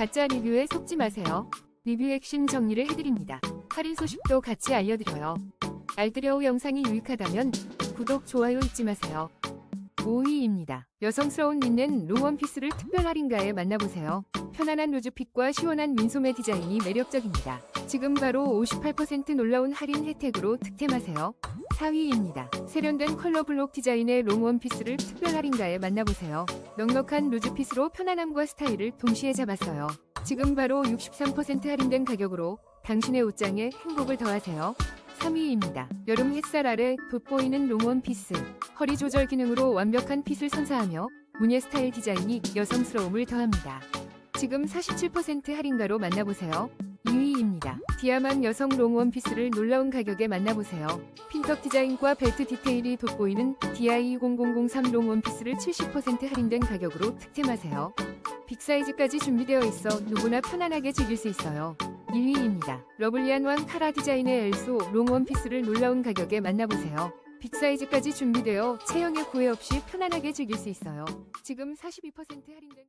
가짜 리뷰에 속지 마세요. 리뷰 핵심 정리를 해드립니다. 할인 소식도 같이 알려드려요. 알뜰여우 영상이 유익하다면 구독, 좋아요 잊지 마세요. 5위입니다. 여성스러운 린넨 롱원피스를 특별 할인가에 만나보세요. 편안한 루즈핏과 시원한 민소매 디자인이 매력적입니다. 지금 바로 58% 놀라운 할인 혜택으로 득템하세요. 4위입니다. 세련된 컬러 블록 디자인의 롱원피스를 특별 할인가에 만나보세요. 넉넉한 루즈핏으로 편안함과 스타일을 동시에 잡았어요. 지금 바로 63% 할인된 가격으로 당신의 옷장에 행복을 더하세요. 3위입니다. 여름 햇살 아래 돋보이는 롱원 피스. 허리 조절 기능으로 완벽한 핏을 선사하며 무늬 스타일 디자인이 여성스러움을 더합니다. 지금 47% 할인가로 만나보세요. 2위입니다. 디아만 여성 롱원 피스를 놀라운 가격에 만나보세요. 핀턱 디자인과 벨트 디테일이 돋보이는 DI0003 롱원 피스를 70% 할인된 가격으로 득템하세요. 빅 사이즈까지 준비되어 있어 누구나 편안하게 즐길 수 있어요. 1위입니다. 러블리한 왕 카라 디자인의 엘소 롱원 피스를 놀라운 가격에 만나보세요. 빅 사이즈까지 준비되어 체형에 구애 없이 편안하게 즐길 수 있어요. 지금 42% 할인된